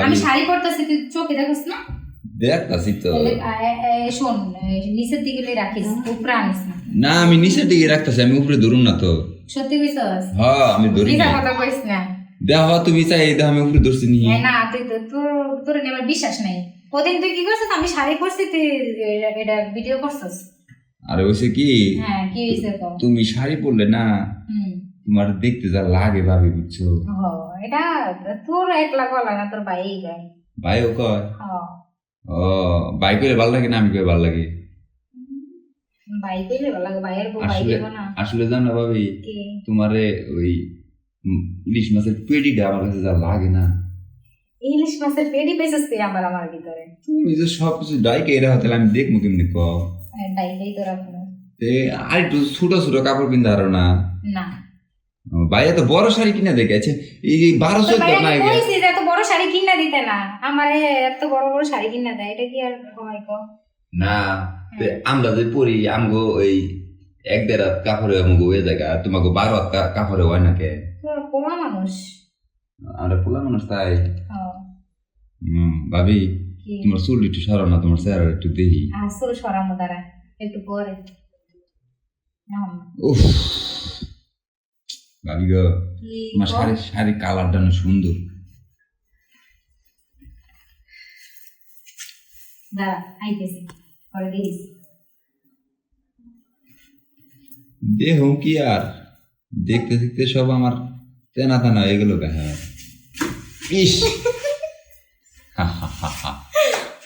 আমি শাড়ি পরতেছি তুই চোখে দেখোস না? দেখতাছি তো। শোন নিচের দিকে রাখিস উপরে আনিস না। না আমি নিচের দিকে রাখতেছি আমি উপরে ধরুন না তো। সত্যি কইছস? হ্যাঁ আমি ধরি না। কথা তুমি চাই এই দেখ আমি উপরে ধরছি নি। না তুই তো তোর তোর নিয়ে আমার বিশ্বাস নাই। ওদিন তুই কি করছিস? আমি শাড়ি পরছি তুই এটা- এটা ভিডিও করছিস। আর হয়েছে কি? হ্যাঁ কি তুমি শাড়ি পরলে না হুম। তোমার দেখতে যা লাগে ভাবি বুঝছ? ও এটা তোর একলা গলা না তোর ভাই? গায় ভাইও কয়? ও। ভাই করে ভালো লাগে না আমি ভালো লাগে? ভাই কইলে ভালো লাগে ভাইয়ের বউ ভাই আসলে না। আসলে জানো ভাবি তোমারে ওই ইলিশ মাছের পেটিটা আমার কাছে যা লাগে না। ইলিশ মাছের পেডি পেছিস তুই আমার আমার ভিতরে? তুমি যে সব কিছু ডাইকে এরা তাহলে আমি দেখব কেমনি ক তোর তে আর একটু ছোট ছোট কাপড় কিনতে আরও না? না। ভাই এত বড় শাড়ি কিনে দেখেছে এই বারোশো ভাই না আমি কইছি যে এত বড় শাড়ি কিনা দিতে না? আমারে এত বড় বড় শাড়ি কিনা দেয় এটা কি আর হয় কো? না আমরা যে পরি আমগো ওই এক দেড় হাত কাপড়ে আমগো ওই জায়গা তোমাকে বারো হাত কাপড়ে হয় না কে? পোলা মানুষ। আমরা পোলা মানুষ তাই? ভাবি তোমার চুল একটু সরাও না তোমার চেহারা একটু দেখি। সরামো দ্বারা একটু পরে। উফ। ভাবি গো তোমার কও? শাড়ি শাড়ি কালারটা না সুন্দর। দাঁড়া আইতেছি। পরে দিস দেহ কি আর? দেখতে দেখতে সব আমার তেনা তেনা হয়ে গেল দেখা ইস! হা, হা, হা, হা।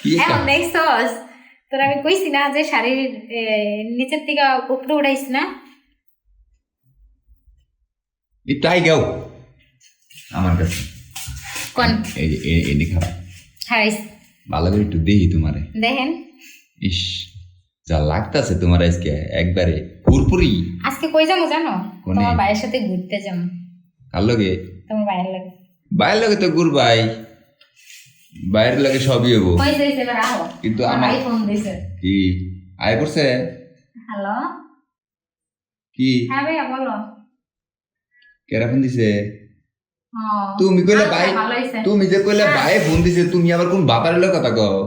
কি একটা- এখন দেখছস? তোর আমি কইছি না যে শাড়ির নিচের থেকে উপরে উঠাইছি না। এটাই গাও আমার কাছে কোন এই যে এ- এনে খারাপ হারাইস ভালো করে একটু দেখি তোমারে দেখেন ইস যা লাগতাছে তোমার আজকে একবারে পুরপুরি আজকে কই যাব জানো তোমার ভাইয়ের সাথে ঘুরতে যাব কার লগে তোমার ভাইয়ের লাগে বাইরের লগে তো গুর ভাই বাইরের লগে সবই হব কিন্তু আমার আমার ভাই ফোন দিছে কি আয় করছে হ্যালো কি হ্যাঁ ভাইয়া বলো কেরা ফোন দিছে তুমি কইলে ভাই তুমি যে কইলে। ভাই ফোন দিছে তুমি আবার কোন বাবার লোক কথা কও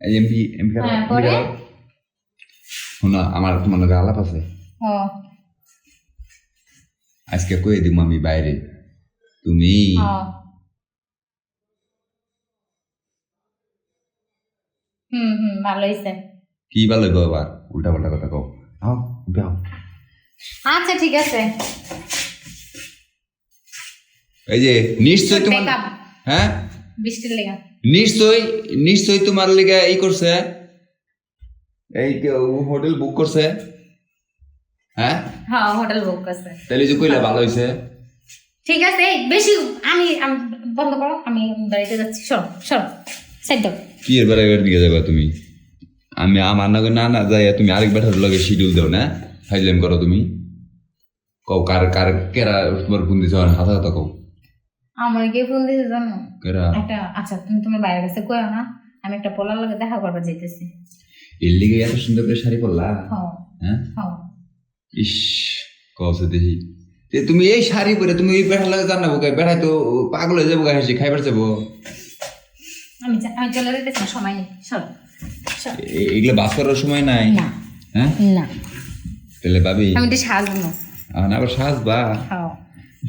এমপি এমপি হ্যাঁ? শোনো আমার তোমার লগে আলাপ আছে আজকে কই দিম আমি বাইরে তুমি হুম হুম ভালো হইছে কি ভালো গো আবার উল্টা পাল্টা কথা কও আও যাও আচ্ছা ঠিক আছে। এই যে নিশ্চয় তোমার হ্যাঁ? বৃষ্টির লেগা। নিশ্চয় নিশ্চয় তোমার লিগে এই করছে। এই হোটেল বুক করছে। হ্যাঁ? হ্যাঁ হোটেল বুক করছে। তাহলে যে কইলা ভালো হইছে। ঠিক আছে বেশি আমি বন্ধ করো আমি বাড়িতে যাচ্ছি। সরো সরো সাইড দাও। কি এর বেড়া দিকে যাবা তুমি? আমি আমার না না যাই তুমি আরেক বেটার লগে শিডিউল দাও না? ফাইজলাম করো তুমি। কও কার কার কেরা তোমার ফোন দিছে? হাতা হাতা কও। আমার গিয়ে ফোন দিয়েছে জানো? কেরা? একটা আচ্ছা তুমি তোমার বাইরে কাছে কয়ো না আমি একটা পোলার লগে দেখা করবার যাইতেছি। এর লিগে এত সুন্দর করে শাড়ি পরলা? হ্যাঁ হ্যাঁ? হ্যাঁ ইস কসে দেখি। তে তুমি এই শাড়ি পরে তুমি এই বেটার লাগে জানাব কে বেড়াই তো পাগল হয়ে যাব গায়ে খাইবার যাব। আমি আমি চলে যেতেছি সময় নেই। এ- এগুলো বাস করার সময় নাই? না। হ্যাঁ? না। তাহলে ভাবি আমি সাজবো। আবার সাজবা? হ্যাঁ।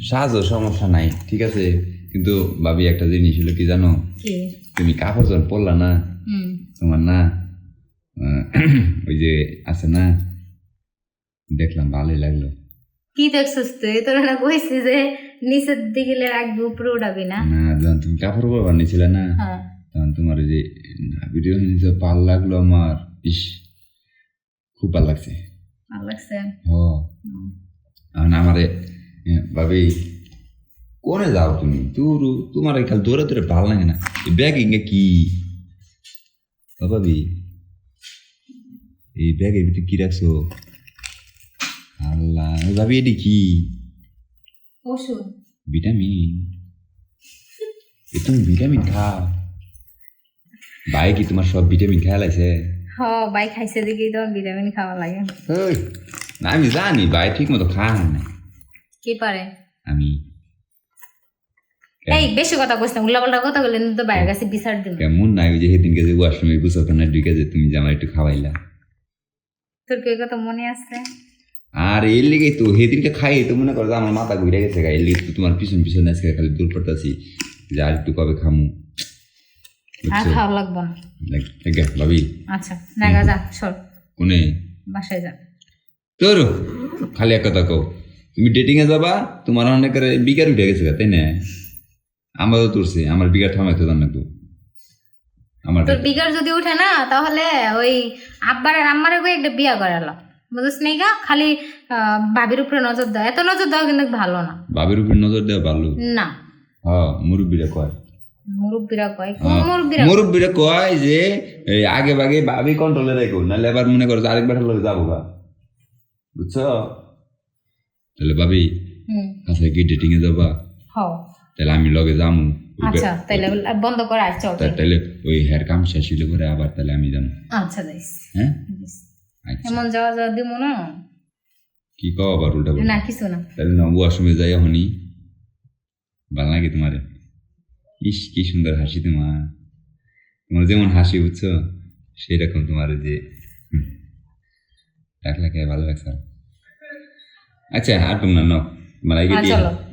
সাজও সমস্যা নাই ঠিক আছে? কিন্তু ভাবি একটা জিনিস হলো কি জানো? তুমি কাপড় পরলা না? তোমার না ওই যে আছে না? দেখলাম ভালোই লাগল। কি দেখছিস তুই? তোর না কইছি যে নিচের দিকে রাখবি উপরে উঠাবি না? না যখন তুমি কাপড় পরবার নিছিলে না হ্যাঁ। তখন তোমার ওই যে ভিডিও নিচে পাল লাগল আমার। ইস খুব ভালো লাগছে। ভালো লাগছে হ হুম। এখন আমারে এ, ভাবি কোনে যাও তুমি তোর তোমার খালি দৌড়ে দৌড়ে ভালো লাগে না। ব্যাগ কি? ভাবি এই ব্যাগের ভিতরে কি রাখছো? আল্লাহ এ ভাবি এটি কি? ওষুধ। ভিটামিন। এ তুমি ভিটামিন খাও। ভাই কি তোমার সব ভিটামিন খেয়াল আছে হ বাই খাইছে দেখি তো ভিটামিন খাওয়া লাগে। ওই না আমি জানি ভাই ঠিক মতো খায় না কি পারে আমি এই বেশি কথা কইস না উল্লা পাল্টা কথা বললে তো বাইরের কাছে বিচার দিব কেমন নাই ওই যে সেদিনকে যে ওয়াশরুমে গুছাখানা ঢুকে যে তুমি আমার একটু খাওয়াইলা তোর কি কথা মনে আছে? আর এর লেগে তো সেদিনকে খাই তো মনে করো আমার মাথা ঘুরে গেছে এর লেগে তোমার পিছন পিছনে আজকে খালি দূর করতেছি। যে আর একটু কবে খামু। আর বুঝছ? খাওয়া লাগবো না। ভাবি। আচ্ছা নাগা যা সর কোনে? বাসায় যা। তোর খালি এক কথা কও। তুমি ডেটিং এ যাবা তোমার অনেক বিকার উঠে গেছে তাই না? আমারও তুলছে আমার বিকার থামাইতে আমার তোর বিগার যদি উঠে না তাহলে ওই আব্বার আর আম্মারে কই একটা বিয়া করালো। বুঝিস নাই গা? খালি ভাবির উপরে নজর দাও। এত নজর দাও কিন্তু ভালো না। বাবির উপর নজর দেওয়া ভালো। না। হ্যাঁ মুরব্বীরা কয়। মুরব্বীরা কয় হ্যাঁ, কয়? যে এই আগে বাগে ভাবি কন্ট্রোলে রেখো নাহলে এবার মনে করো যে আরেক বেটার লোক যাব গা। বুঝছ? তাহলে ভাবি আচ্ছা কি ডেটিং এ যাবা? তাহলে আমি লগে যামু। আচ্ছা বন্ধ করে তাহলে ওই হেয়ার কাম শেষ হইলে আবার তাহলে আমি যাব আচ্ছা হ্যাঁ? আচ্ছা। এমন যাওয়া যাওয়া দিব না? কি কও আবার উল্টা না কিছু না। তাহলে না ওয়াশরুমে যাই ভালো লাগে তোমার? ইস কি সুন্দর হাসি তোমার। তোমার যেমন হাসি বুঝছ? সেই রকম তোমার যে ডাকলা কে ভালো লাগছে। আচ্ছা আর তোমরা নক মালাই হ্যাঁ, দিয়ে